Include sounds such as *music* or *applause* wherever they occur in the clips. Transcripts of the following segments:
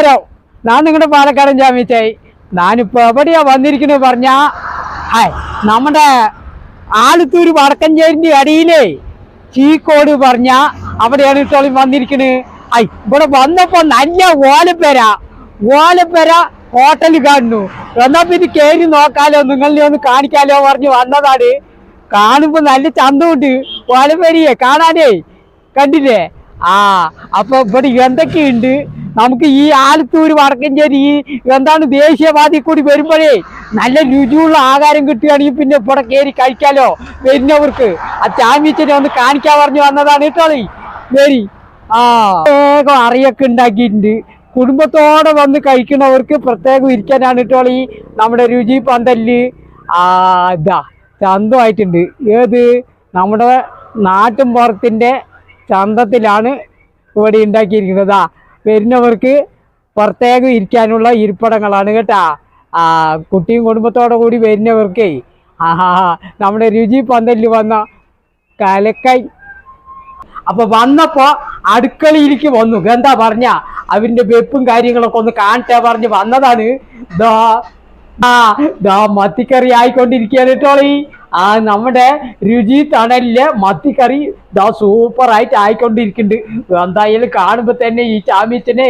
നമസ്കാരം ഞാൻ നിങ്ങളുടെ പാലക്കാടൻ ജാമ്യത്തായി ഞാനിപ്പോൾ എവിടെയാ വന്നിരിക്കുന്നത് പറഞ്ഞാ നമ്മുടെ ആലത്തൂര് വടക്കഞ്ചേരിന്റെ അടിയിലേ ചീക്കോട് പറഞ്ഞ അവിടെയാണ് ഇട്ടോളി വന്നിരിക്കുന്നത് ഐ ഇവിടെ വന്നപ്പോ നല്ല ഓലപ്പേര. ഓലപ്പേര ഹോട്ടൽ കാണുന്നു എന്നാ പിന്നെ കേറി നോക്കാലോ നിങ്ങളെ ഒന്ന് കാണിക്കാലോ പറഞ്ഞ് വന്നതാണ്. കാണുമ്പോ നല്ല ചന്തമുണ്ട് ഓലപ്പേരിയെ കാണാനേ. കണ്ടില്ലേ? ആ അപ്പൊ ഇവിടെ എന്തൊക്കെയുണ്ട്? നമുക്ക് ഈ ആലത്തൂർ വടക്കഞ്ചേരി ഈ എന്താണ് ദേശീയവാദി കൂടി വരുമ്പോഴേ നല്ല രുചിയുള്ള ആഹാരം കിട്ടുകയാണെങ്കിൽ പിന്നെ ഇവിടെ കയറി കഴിക്കാലോ. വരുന്നവർക്ക് ആ ചാമ്യച്ചനെ ഒന്ന് കാണിക്കാൻ പറഞ്ഞു വന്നതാണ് കേട്ടോളി വരി ആ പ്രത്യേകം അറിയൊക്കെ ഉണ്ടാക്കിയിട്ടുണ്ട്. കുടുംബത്തോടെ വന്ന് കഴിക്കുന്നവർക്ക് പ്രത്യേകം ഇരിക്കാനാണ് കേട്ടോളി നമ്മുടെ രുചി പന്തൽ ആ ഇതാ ചന്തമായിട്ടുണ്ട്. ഏത്? നമ്മുടെ നാട്ടും പുറത്തിന്റെ ചന്തത്തിലാണ് ഇവിടെ ഉണ്ടാക്കിയിരിക്കുന്നത്. ആ വരുന്നവർക്ക് പ്രത്യേകം ഇരിക്കാനുള്ള ഇരിപ്പിടങ്ങളാണ് കേട്ടാ. ആ കുട്ടിയും കുടുംബത്തോടെ കൂടി വരുന്നവർക്കേ ആഹാ നമ്മുടെ രുചി പന്തലിൽ വന്ന കലക്കൈ. അപ്പൊ വന്നപ്പോ അടുക്കളയിലേക്ക് വന്നു. എന്താ പറഞ്ഞ? അവന്റെ വെപ്പും കാര്യങ്ങളൊക്കെ ഒന്ന് കാണട്ടെ പറഞ്ഞ് വന്നതാണ്. ദാ ആ ദാ മത്തിക്കറി ആയിക്കൊണ്ടിരിക്കുകയാണ് കേട്ടോളി ആ നമ്മുടെ രുചി തണലിലെ മത്തിക്കറി ഇതാ സൂപ്പർ ആയിട്ട് ആയിക്കൊണ്ടിരിക്കുന്നുണ്ട്. എന്തായാലും കാണുമ്പോ തന്നെ ഈ ചാമ്യത്തിനെ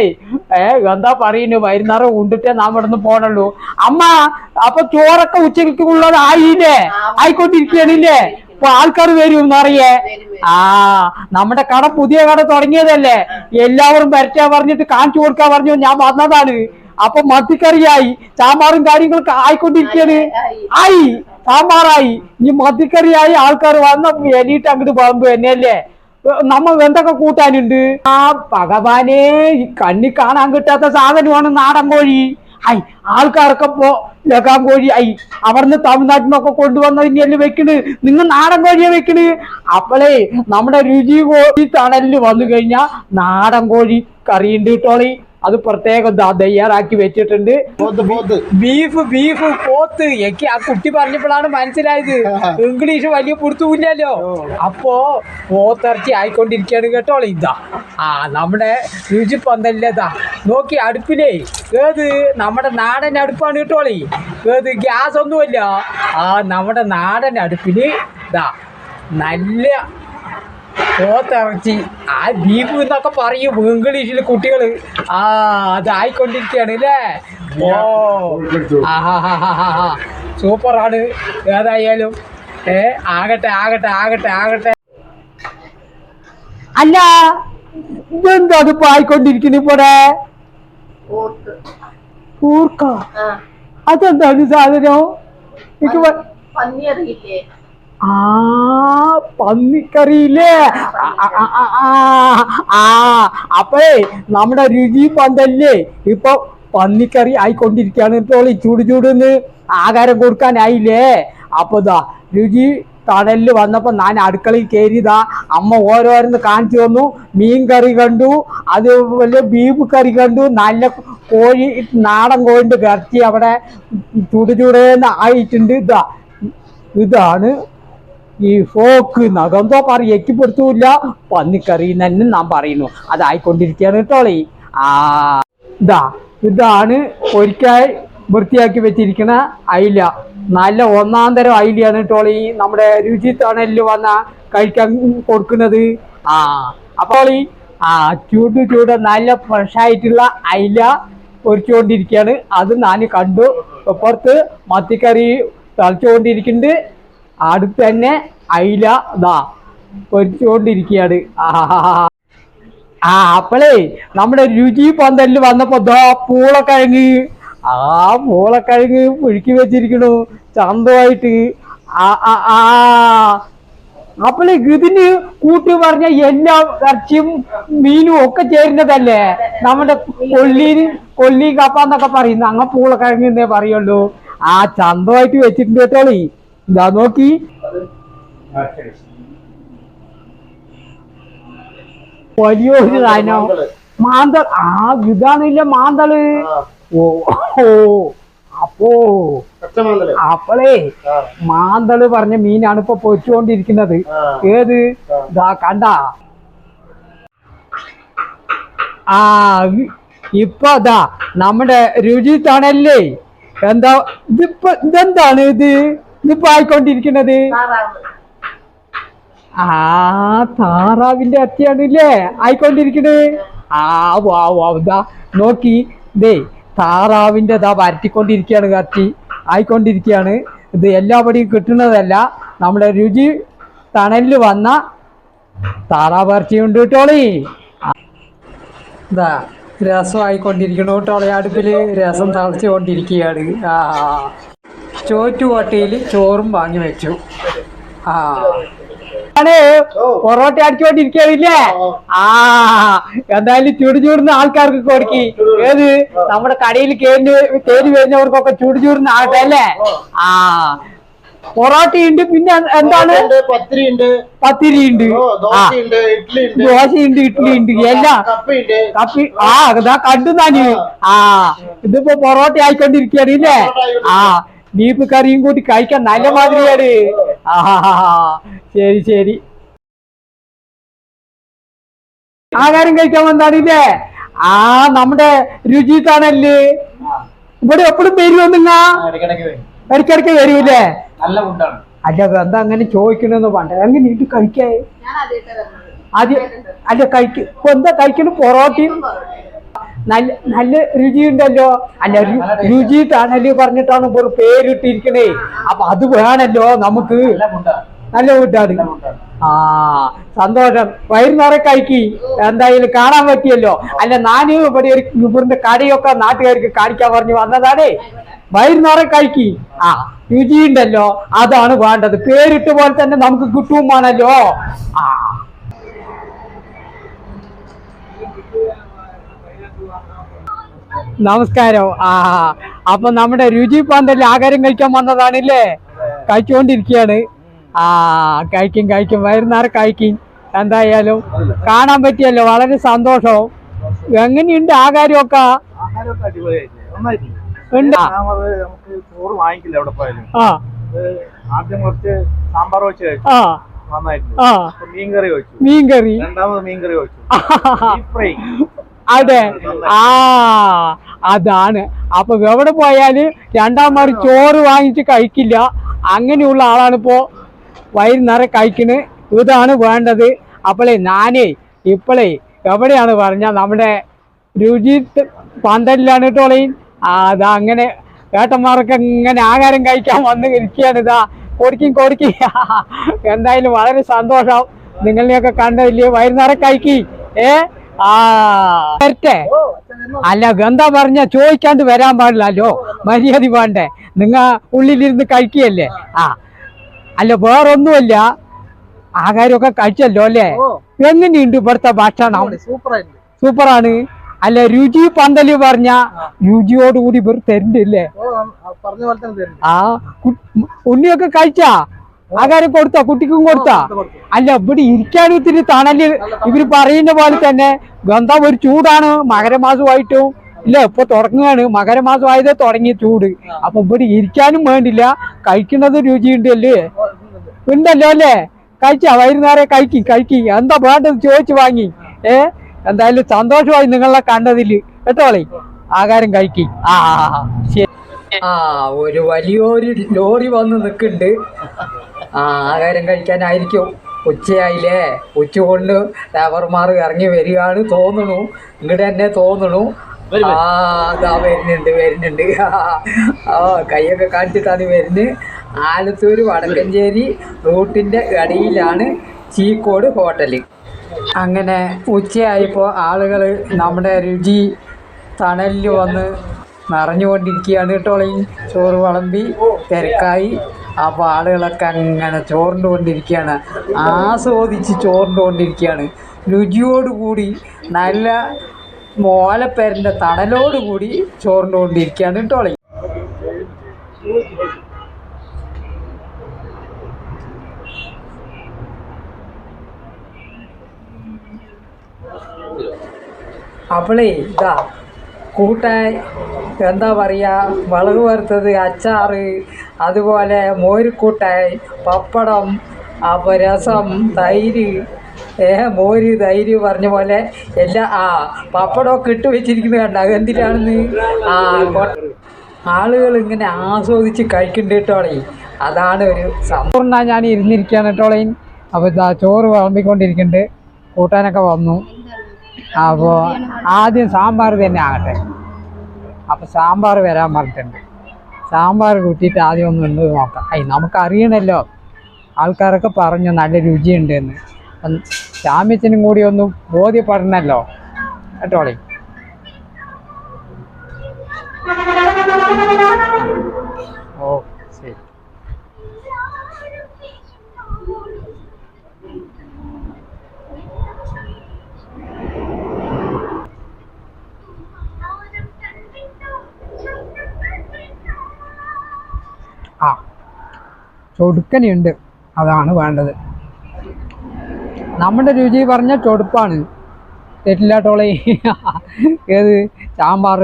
ഏ എന്താ പറയുന്നു വൈകുന്നേരം ഉണ്ടിട്ടേ നാം ഇവിടുന്ന് പോണുള്ളൂ. അമ്മ അപ്പൊ ചോറൊക്കെ ഉച്ചയ്ക്കുള്ളത് ആയില്ലേ? ആയിക്കൊണ്ടിരിക്കണില്ലേ ഇപ്പൊ ആൾക്കാർ വരും എന്നറിയേ? ആ നമ്മുടെ കട പുതിയ കട തുടങ്ങിയതല്ലേ? എല്ലാവരും വരച്ചാ പറഞ്ഞിട്ട് കാണിച്ചു കൊടുക്കാൻ പറഞ്ഞു. ഞാൻ വന്നതാണ്. അപ്പൊ മത്തിക്കറിയായി സാമ്പാറും കാര്യങ്ങളൊക്കെ ആയിക്കൊണ്ടിരിക്കുകയാണ്. ആയി. സാമ്പാറായി ഈ മത്തിക്കറിയായി ആൾക്കാർ വന്ന എലീട്ട് അങ്ങോട്ട് പോകുമ്പോ എന്നെയല്ലേ? നമ്മൾ എന്തൊക്കെ കൂട്ടാനുണ്ട്? ആ ഭഗവാനെ ഈ കണ്ണി കാണാൻ കിട്ടാത്ത സാധനമാണ് നാടൻ കോഴി. ഐ ആൾക്കാരൊക്കെ പോ ലഗാൻ കോഴി. ഐ അവിടുന്ന് തമിഴ്നാട്ടിൽ നിന്നൊക്കെ കൊണ്ടുവന്നതിനെയല്ലേ വെക്കണ്? നിങ്ങൾ നാടൻ കോഴിയെ വെക്കണ്? അപ്പോളേ നമ്മുടെ രുചി കോഴി തണലിൽ വന്നു കഴിഞ്ഞാൽ നാടൻ കോഴി കറിയുണ്ട് കേട്ടോളി അത് പ്രത്യേകം തയ്യാറാക്കി വെച്ചിട്ടുണ്ട്. ബീഫ് ബീഫ് പോത്ത്. എനിക്ക് ആ കുട്ടി പറഞ്ഞപ്പോഴാണ് മനസ്സിലായത്. *laughs* ഇംഗ്ലീഷ് വലിയ പിടുത്തമില്ലല്ലോ അപ്പോ പോത്തിറച്ചി ആയിക്കൊണ്ടിരിക്കുകയാണ് കേട്ടോ ഇതാ. ആ നമ്മുടെ രുചി പന്തല്ലേതാ നോക്കി അടുപ്പിലേ. ഏത്? നമ്മുടെ നാടൻ അടുപ്പാണ് കേട്ടോളി ഏത്? ഗ്യാസ് ഒന്നുമല്ല. ആ നമ്മുടെ നാടൻ അടുപ്പിന് ഇതാ നല്ല പോത്തിറച്ചി ആ ബീഫ് എന്നൊക്കെ പറയും ഇംഗ്ലീഷിൽ കുട്ടികൾ ആ അതായിക്കൊണ്ടിരിക്കുകയാണ് അല്ലേ? ഓ. സൂപ്പറാണ്. ഏതായാലും ഏ ആകട്ടെ ആകട്ടെ ആകട്ടെ ആകട്ടെ. അല്ല ഇതെന്താ അതിപ്പോ ആയിക്കൊണ്ടിരിക്കുന്നു ഇപ്പോടെ കൂർക്ക. അതെന്താണ് സാധനം? എനിക്ക് പന്നി അറിയില്ലേ ആ പന്നിക്കറിയില്ലേ? ആ, അപ്പഴേ നമ്മുടെ രുചി പന്തല്ലേ ഇപ്പൊ പന്നിക്കറി ആയിക്കൊണ്ടിരിക്കുകയാണ്. ഇപ്പോൾ ചൂട് ചൂടുന്ന് ആകാരം കൊടുക്കാനായില്ലേ? അപ്പൊ ദാ രുചി തണലിൽ വന്നപ്പോ ഞാൻ അടുക്കളയിൽ കയറിയതാ. അമ്മ ഓരോരുന്ന് കാണിച്ചു തന്നു. മീൻ കറി കണ്ടു. അതുപോലെ ബീഫ് കറി കണ്ടു. നല്ല കോഴി നാടൻ കോഴിന്റെ ഇറച്ചി അവിടെ ചൂട് ചൂടേന്ന് ആയിട്ടുണ്ട്. ഇതാ ഇതാണ് ഈ ഫോക്ക് നഖന്തോ പറ എത്തിപ്പെടുത്തൂല്ല പന്നിക്കറി തന്നെ നാം പറയുന്നു. അതായിക്കൊണ്ടിരിക്കുകയാണ് കേട്ടോളി ആ ഇതാ ഇതാണ് ഒരിക്കൽ വൃത്തിയാക്കി വെച്ചിരിക്കുന്ന അയില. നല്ല ഒന്നാം തരം അയിലയാണ് കേട്ടോളി നമ്മുടെ രുചി തണലിൽ വന്ന കഴിക്കാൻ കൊടുക്കുന്നത്. ആ അപ്പോൾ ഈ ആ ചൂട് ചൂട് നല്ല ഫ്രഷ് ആയിട്ടുള്ള അയില പൊരിച്ചുകൊണ്ടിരിക്കുകയാണ്. അത് ഞാൻ കണ്ടു. പുറത്ത് മത്തിക്കറി തളിച്ചുകൊണ്ടിരിക്കുന്നുണ്ട്. അടുത്ത് തന്നെ അയില ദാ പൊരിച്ചുകൊണ്ടിരിക്കുകയാണ് ആ അപ്പളേ നമ്മുടെ രുചി പന്തലിൽ വന്നപ്പോ ദാ പൂളക്കിഴങ്ങ്. ആ പൂളക്കിഴങ്ങ് പുഴുക്കി വെച്ചിരിക്കണു. ചന്തമായിട്ട്. ആ ആ ആ. അപ്പളേ ഇതിന് കൂട്ടി പറഞ്ഞ എല്ലാ ഇറച്ചിയും മീനും ഒക്കെ ചേരുന്നതല്ലേ? നമ്മുടെ കൊള്ളീന് കൊള്ളി കപ്പാന്നൊക്കെ പറയുന്നു അങ്ങ പൂളക്കിഴങ്ങ് എന്നേ പറയുള്ളൂ. ആ ചന്തമായിട്ട് വെച്ചിട്ടുണ്ട് കേട്ടോളി ഇതാ നോക്കി. വലിയൊരു സാധനം മാന്തൾ. ആ ഇതാണില്ല മാന്തൾ. ഓ ഓ അപ്പോ. അപ്പളേ മാന്തൾ പറഞ്ഞ മീനാണ് ഇപ്പൊ പൊച്ചുകൊണ്ടിരിക്കുന്നത്. ഏത്? ഇതാ കണ്ട. ആ ഇപ്പൊ അതാ നമ്മുടെ രുചി തണല്ലേ എന്താ ഇതിപ്പോ ഇതെന്താണ് ഇത്? ഇതിപ്പോ ആയിക്കൊണ്ടിരിക്കുന്നത്? ആ താറാവിന്റെ അത്തിയാണ് ഇല്ലേ ആയിക്കൊണ്ടിരിക്കുന്നത് ആ വാ വാ നോക്കി. ദേ താറാവിന്റെ ഇതാ വരട്ടിക്കൊണ്ടിരിക്കുകയാണ് കത്തി ആയിക്കൊണ്ടിരിക്കുകയാണ് ഇത് എല്ലാപടിയും കിട്ടുന്നതല്ല. നമ്മുടെ രുചി തണലിൽ വന്ന താറാവ് ഇറച്ചിയുണ്ട് കേട്ടോളി. ഇതാ രസം ആയിക്കൊണ്ടിരിക്കണു കേട്ടോളി. അടുപ്പിൽ രസം തളച്ചുകൊണ്ടിരിക്കുകയാണ്. ആ ചോറ്റുകൊട്ടയിൽ ചോറും വാങ്ങി വെച്ചു. ആ. ആണ് പൊറോട്ട അടിച്ചുകൊണ്ടിരിക്കുകയില്ലേ ആ. എന്തായാലും ചൂട് ചൂടുന്ന ആൾക്കാർക്ക് കൊടുക്കി. ഏത്? നമ്മുടെ കടയിൽ കേറി കേറി വരുന്നവർക്കൊക്കെ ചൂട് ചൂടുന്ന ആകട്ടെ അല്ലേ? ആ. പൊറോട്ട ഉണ്ട് പിന്നെ എന്താണ്? പത്തിരിയുണ്ട്. പത്തിരി ഉണ്ട് പത്തിരി ഉണ്ട് ഓ ആ ദോശയുണ്ട് ഇഡ്ഡലി ഉണ്ട് എല്ലാം. കപ്പി ആ ഇതാ കണ്ടു താന് ആ. ഇതിപ്പോ പൊറോട്ട ആയിക്കൊണ്ടിരിക്കുകയാണ് ഇല്ലേ ആ. ബീഫ് കറിയും കൂട്ടി കഴിക്കാൻ നല്ല മാതിരിയാണ്. ആ ശരി ശരി. ആഹാരം കഴിക്കാൻ വന്നാണില്ലേ? ആ നമ്മുടെ രുചി താണല്ലേ ഇവിടെ എപ്പോഴും വരുമോ നിങ്ങ? ഇടയ്ക്കിടയ്ക്ക് വരും. വരൂല്ലേ? നല്ല ഫുഡാണ് അല്ല എന്താ അങ്ങനെ ചോദിക്കണെന്ന് പണ്ട്. അങ്ങനെ ഇത് കഴിക്കേ? ഞാൻ ആദ്യമായിട്ട് വരുന്നത്. ആദ്യം അല്ല കഴിക്കും. ഇപ്പൊ എന്താ കഴിക്കണ? പൊറോട്ടയും. നല്ല നല്ല രുചിയുണ്ടല്ലോ. അല്ല രുചി തണൽ പറഞ്ഞിട്ടാണ് ഇപ്പോൾ പേരിട്ടിരിക്കണേ. അപ്പൊ അത് വേണല്ലോ നമുക്ക്. നല്ല ഫുഡാണ് ഫുഡാണ് ആ സന്തോഷം. വൈകുന്നേരം കഴിക്കി എന്തായാലും കാണാൻ പറ്റിയല്ലോ. അല്ല നാനും ഇവിടെ ഒരു ഇവിടുത്തെ കടയൊക്കെ നാട്ടുകാർക്ക് കാണിക്കാൻ പറഞ്ഞു വന്നതാണേ. വൈകുന്നേരം കഴിക്കി ആ രുചിയുണ്ടല്ലോ. അതാണ് വേണ്ടത്. പേരിട്ട് പോലെ തന്നെ നമുക്ക് കിട്ടുമാണല്ലോ ആ. നമസ്കാരം. ആ അപ്പൊ നമ്മുടെ രുചി പന്തലിൽ ആഹാരം കഴിക്കാൻ വന്നതാണില്ലേ? കഴിച്ചുകൊണ്ടിരിക്കുകയാണ്. ആ കഴിക്കും കഴിക്കും. വൈകുന്നേരം കഴിക്കും. എന്തായാലും കാണാൻ പറ്റിയല്ലോ വളരെ സന്തോഷവും. എങ്ങനെയുണ്ട് ആഹാരമൊക്കെ? ചോറ് വാങ്ങിക്കില്ല എവിടെ പോയാലും. ആ. ആദ്യം കുറച്ച് സാമ്പാർ വെച്ച് കഴിച്ചു. ആ. നന്നായിട്ടുണ്ട് ആ. അപ്പൊ മീൻകറി വെച്ചു. മീൻകറി. രണ്ടാമത് മീൻകറി വെച്ചു. അതെ. ആ അതാണ്. അപ്പൊ എവിടെ പോയാൽ രണ്ടാം മാറി ചോറ് വാങ്ങിച്ച് കഴിക്കില്ല. അങ്ങനെയുള്ള ആളാണ് ഇപ്പോ വൈകുന്നേരം കഴിക്കുന്നത് ഇതാണ് വേണ്ടത്. അപ്പോളേ ഞാനേ ഇപ്പളേ എവിടെയാണ് പറഞ്ഞ നമ്മുടെ രുചി പന്തലിലാണ് കേട്ടോളേ ആ അതാ അങ്ങനെ ഏട്ടന്മാർക്ക് ഇങ്ങനെ ആഹാരം കഴിക്കാൻ വന്ന് ഇരിക്കുകയാണ്. ഇതാ കൊടുക്കും കൊടുക്കും. *laughs* എന്തായാലും വളരെ സന്തോഷം. നിങ്ങളെയൊക്കെ കണ്ടതില്ലേ വൈകുന്നേരം കഴിക്കി. ഏ? ആ. വരട്ടെ. അല്ല എന്താ പറഞ്ഞ? ചോദിക്കാണ്ട് വരാൻ പാടില്ലല്ലോ. മര്യാദ വേണ്ടേ? നിങ്ങ ഉള്ളിലിരുന്ന് കഴിക്കുകയല്ലേ? ആ. അല്ല വേറൊന്നുമല്ല. ആഹാരമൊക്കെ കഴിച്ചല്ലോ അല്ലേ? എങ്ങനെയുണ്ട് ഇവിടുത്തെ ഭക്ഷണം? സൂപ്പറാണ്. അല്ല രുചി പന്തൽ പറഞ്ഞ രുചിയോടുകൂടി ഇവർ തരുന്നില്ലേ ആ ഉണ്ണിയൊക്കെ കഴിച്ചാ? ആഹാരം കൊടുത്താ? കുട്ടിക്കും കൊടുത്താ? അല്ല ഇവിടെ ഇരിക്കാനും ഇത്തിരി തണൽ. ഇവർ പറയുന്ന പോലെ തന്നെ ഗന്ധം ഒരു ചൂടാണ് മകരമാസമായിട്ടും. ഇല്ല ഇപ്പൊ തുടങ്ങുകയാണ്. മകരമാസമായതേ തുടങ്ങിയ ചൂട്. അപ്പൊ ഇവിടെ ഇരിക്കാനും വേണ്ടില്ല. കഴിക്കുന്നത് രുചിയുണ്ടല്ലേ? ഉണ്ടല്ലോ അല്ലേ? കഴിച്ച വൈകുന്നേരം കഴിക്കി കഴിക്കി. എന്താ വേണ്ടത് ചോദിച്ചു വാങ്ങി. ഏ? എന്തായാലും സന്തോഷമായി നിങ്ങളെ കണ്ടതിൽ. കേട്ടോളേ ആകാരം കഴിക്കി. ആ. ശരി. ആ ഒരു വലിയൊരു ലോറി വന്ന് നിൽക്കുന്നുണ്ട്. ആ ആഹാരം കഴിക്കാനായിരിക്കും. ഉച്ചയായില്ലേ? ഉച്ച കൊണ്ട് ഡ്രൈവർമാർ ഇറങ്ങി വരികയാണ് തോന്നണു ഇങ്ങോട്ട് തന്നെ തോന്നണു ആ അതാ വരുന്നുണ്ട് വരുന്നുണ്ട്. ആ കൈയൊക്കെ കാണിച്ചിട്ടാണ് വരുന്നത്. ആലത്തൂർ വടക്കഞ്ചേരി റൂട്ടിന്റെ കടിയിലാണ് ചീക്കോട് ഹോട്ടൽ അങ്ങനെ ഉച്ചയായപ്പോൾ ആളുകൾ നമ്മുടെ രുചി തണലിൽ വന്ന് നിറഞ്ഞുകൊണ്ടിരിക്കുകയാണ് കേട്ടോളി ചോറ് വളമ്പി തിരക്കായി. അപ്പോൾ ആളുകളൊക്കെ അങ്ങനെ ചോറിന്റെ കൊണ്ടിരിക്കുകയാണ് ആസ്വദിച്ച് ചോറിന്റെ കൊണ്ടിരിക്കുകയാണ് രുചിയോടുകൂടി നല്ല മോലപ്പേരിന്റെ തണലോടുകൂടി ചോറിന്റെ കൊണ്ടിരിക്കുകയാണ് കേട്ടോളി അപ്പോളേ ഇതാ കൂട്ടാൻ എന്താ പറയുക മുളക് വറുത്തത് അച്ചാർ അതുപോലെ മോരുകൂട്ടാൻ പപ്പടം അപ്പോൾ രസം തൈര്. ഏ മോര് തൈര് പറഞ്ഞ പോലെ എല്ലാ ആ പപ്പടമൊക്കെ ഇട്ട് വെച്ചിരിക്കുന്നത് കണ്ട? അതെന്തിനാണെന്ന് ആ ആളുകൾ ഇങ്ങനെ ആസ്വദിച്ച് കഴിക്കുന്നുണ്ട് കേട്ടോളേ അതാണ് ഒരു സമ്പൂർണ ഞാൻ ഇരുന്നിരിക്കുകയാണ് കേട്ടോളേ അപ്പോൾ ഇതാ ചോറ് വിളമ്പിക്കൊണ്ടിരിക്കുന്നുണ്ട് കൂട്ടാനൊക്കെ വന്നു. അപ്പോൾ ആദ്യം സാമ്പാർ തന്നെ ആകട്ടെ. അപ്പോൾ സാമ്പാർ വരാൻ പറഞ്ഞിട്ടുണ്ട്. സാമ്പാർ കൂട്ടിയിട്ട് ആദ്യം ഒന്ന് ഉണ്ട് നോക്കാം. ഐ നമുക്ക് അറിയണമല്ലോ ആൾക്കാരൊക്കെ പറഞ്ഞു നല്ല രുചിയുണ്ട് എന്ന് ശാമ്യത്തിനും കൂടി ഒന്ന് ബോധ്യപ്പെടണമല്ലോ കേട്ടോളേ. ചൊടുക്കനുണ്ട്. അതാണ് വേണ്ടത്. നമ്മുടെ രുചി പറഞ്ഞ ചൊടുപ്പാണ്. തെറ്റില്ല ടോളെ *laughs* ഏത്? സാമ്പാർ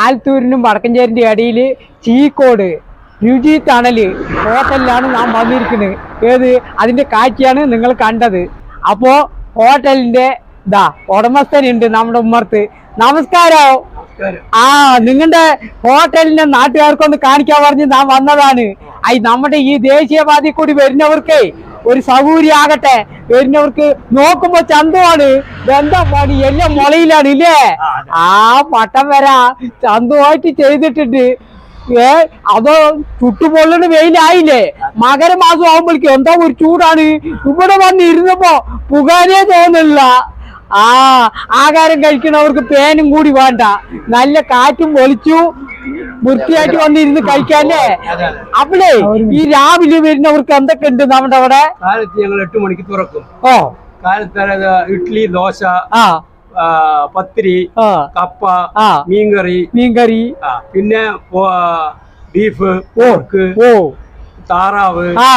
ആലത്തൂരിനും വടക്കഞ്ചേരിന്റെ ഇടയിൽ ചീക്കോട്. രുചി തണൽ ഹോട്ടലിലാണ് നാം വന്നിരിക്കുന്നത്. ഏത്? അതിന്റെ കാഴ്ചയാണ് നിങ്ങൾ കണ്ടത്. അപ്പോൾ ഹോട്ടലിന്റെ ഇതാ ഉടമസ്ഥനുണ്ട് നമ്മുടെ ഉമ്മർത്ത്. നമസ്കാരം. ആ നിങ്ങളുടെ ഹോട്ടലിന്റെ നാട്ടുകാർക്കൊന്ന് കാണിക്കാൻ പറഞ്ഞ് നാം വന്നതാണ്. ഐ നമ്മുടെ ഈ ദേശീയപാതി കൂടി വരുന്നവർക്ക് ഒരു സൗകര്യമാകട്ടെ വരുന്നവർക്ക് നോക്കുമ്പോ ചന്തമാണ് എന്താ പണി? എല്ലാം മുളയിലാണ് ഇല്ലേ? ആ പട്ടം വരാ. ചന്തമായിട്ട് ചെയ്തിട്ടുണ്ട്. ഏ അതോ ചുട്ടുപൊള്ളണ വെയിലായില്ലേ? മകരമാസം ആവുമ്പോഴേക്കും എന്താ ഒരു ചൂടാണ്. ഇവിടെ വന്ന് ഇരുന്നപ്പോ പുകാനേ തോന്നില്ല. ആ ആഹാരം കഴിക്കണവർക്ക് പേനും കൂടി വേണ്ട. നല്ല കാറ്റും പൊളിച്ചു. വൃത്തിയായിട്ട് വന്നിരുന്ന് കഴിക്കാല്ലേ? അപ്പളേ ഈ രാവിലെ വരുന്നവർക്ക് എന്തൊക്കെ ഉണ്ട് നമ്മുടെ അവിടെ? കാലത്ത് ഞങ്ങൾ എട്ട് മണിക്ക് തുറക്കും. ഓ. കാലത്ത് ഇഡ്ഡലി ദോശ ആ, പത്തിരി ആ കപ്പ ആ മീൻകറി മീൻകറി ആ, പിന്നെ പോ- ബീഫ് ഓ പോർക്ക് ഓ താറാവ് ആ.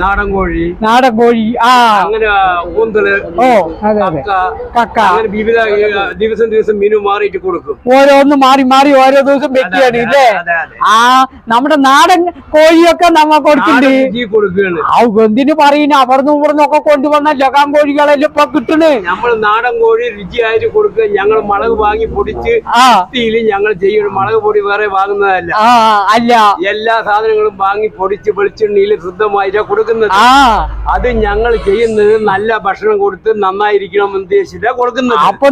നാടൻ കോഴി നാടൻ കോഴി ആ. അങ്ങനെ കൂന്തൽ ഓ അതെ അതെ. കക്ക അങ്ങനെ വിവിധ ദിവസം ദിവസം മീനു മാറിയിട്ട് കൊടുക്കും. ഓരോന്ന് മാറി മാറി ഓരോ ദിവസം വെക്കുകയാണ് ഇല്ലേ? ആ നമ്മുടെ നാടൻ കോഴിയൊക്കെ നമ്മ കൊടുക്കുന്നുണ്ട് കൊടുക്കുകയാണ്. ആ എന്തിനു പറയുന്ന അവിടുന്ന് ഇവിടുന്ന് ഒക്കെ കൊണ്ടുവന്ന ലഗാൻ കോഴികളെല്ലാം ഇപ്പൊ കിട്ടണ്? നമ്മൾ നാടൻ കോഴി രുചിയായിട്ട് കൊടുക്കുക. ഞങ്ങൾ മുളക് വാങ്ങി പൊടിച്ച് ആ. ഞങ്ങൾ ചെയ്യണം മുളക് പൊടി വേറെ വാങ്ങുന്നതല്ല. ആ അല്ല. എല്ലാ സാധനങ്ങളും വാങ്ങി പൊടിച്ച് വെളിച്ചെണ്ണയിൽ ശുദ്ധമായിട്ടാ കൊടുക്കുന്നത്. അത് ഞങ്ങൾ ചെയ്യുന്നത് നല്ല ഭക്ഷണം കൊടുത്ത് നന്നായിരിക്കണം എന്ന് ഉദ്ദേശിച്ചാ കൊടുക്കുന്നത്. അപ്പൊ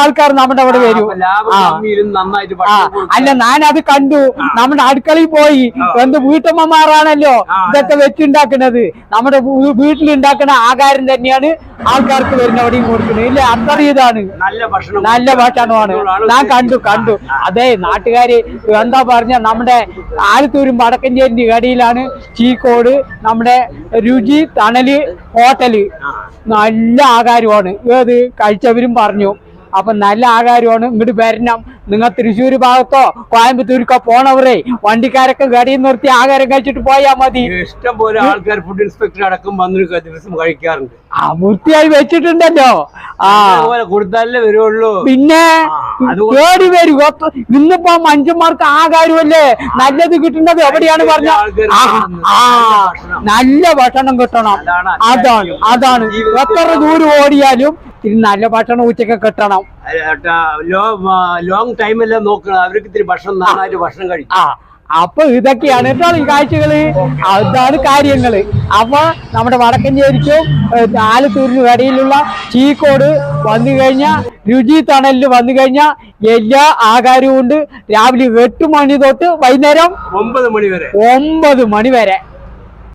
ആൾക്കാർ നമ്മുടെ അവിടെ വരും. നന്നായിട്ട് അല്ല ഞാൻ അത് കണ്ടു നമ്മുടെ അടുക്കളയിൽ പോയി എന്ത് വീട്ടമ്മമാരാണല്ലോ ഇതൊക്കെ വെച്ചുണ്ടാക്കുന്നത്. നമ്മുടെ വീട്ടിൽ വീട്ടിലുണ്ടാക്കുന്ന ആകാരം തന്നെയാണ് ആൾക്കാർക്ക് വരുന്ന അവിടെയും കൊടുക്കുന്നത്. ഇല്ല? അത്ര ഇതാണ്. നല്ല ഭക്ഷണം നല്ല ഭക്ഷണമാണ്. ഞാൻ കണ്ടു കണ്ടു. അതെ നാട്ടുകാര് എന്താ പറഞ്ഞ നമ്മുടെ ആലത്തൂരും വടക്കഞ്ചേരിന്റെ കടിയിലാണ് ചീക്കോട് നമ്മുടെ രുചി തണൽ ഹോട്ടൽ. നല്ല ആകാരമാണ് ഏത് കഴിച്ചവരും പറഞ്ഞു. അപ്പൊ നല്ല ആകാരമാണ് ഇങ്ങോട്ട് വരണം. നിങ്ങൾ തൃശ്ശൂർ ഭാഗത്തോ കോയമ്പത്തൂർക്കോ പോണവരെ വണ്ടിക്കാരൊക്കെ ഗടിയിൽ നിർത്തി ആഹാരം കഴിച്ചിട്ട് പോയാൽ മതി. ഇഷ്ടം പോലെ ആൾക്കാർ ഫുഡ് ഇൻസ്പെക്ടർ അടക്കം വന്നൊരു ദിവസം കഴിക്കാറുണ്ട്. ആ വൃത്തിയായി വെച്ചിട്ടുണ്ടല്ലോ. ആ. കൊടുത്താലേ വരുള്ളൂ. പിന്നെ കേടി വരും. ഇന്നിപ്പോ മനുഷ്യന്മാർക്ക് ആകാരമല്ലേ നല്ലത് കിട്ടുന്നത് എവിടെയാണ് പറഞ്ഞ? ആ, നല്ല ഭക്ഷണം. കിട്ടണം. അതാണ് അതാണ് എത്ര ദൂരം ഓടിയാലും ഇത് നല്ല ഭക്ഷണം ഉച്ചയ്ക്ക് കിട്ടണം. ലോങ് ടൈമെല്ലാം നോക്കണം അവർക്ക് ഇത്തിരി ഭക്ഷണം നന്നായിട്ട് ഭക്ഷണം കഴിക്കും ആ. അപ്പൊ ഇതൊക്കെയാണ് കേട്ടോ ഈ കാഴ്ചകൾ. അതാണ് കാര്യങ്ങൾ. അപ്പൊ നമ്മുടെ വടക്കഞ്ചേരിക്കും ആലത്തൂരിനും ഇടയിലുള്ള ചീക്കോട് വന്നു കഴിഞ്ഞാൽ രുചി തണലിൽ വന്നു കഴിഞ്ഞാൽ എല്ലാ ആകാരവും ഉണ്ട്. രാവിലെ എട്ട് മണി തൊട്ട് വൈകുന്നേരം ഒമ്പത് മണി വരെ. ഒമ്പത് മണി വരെ.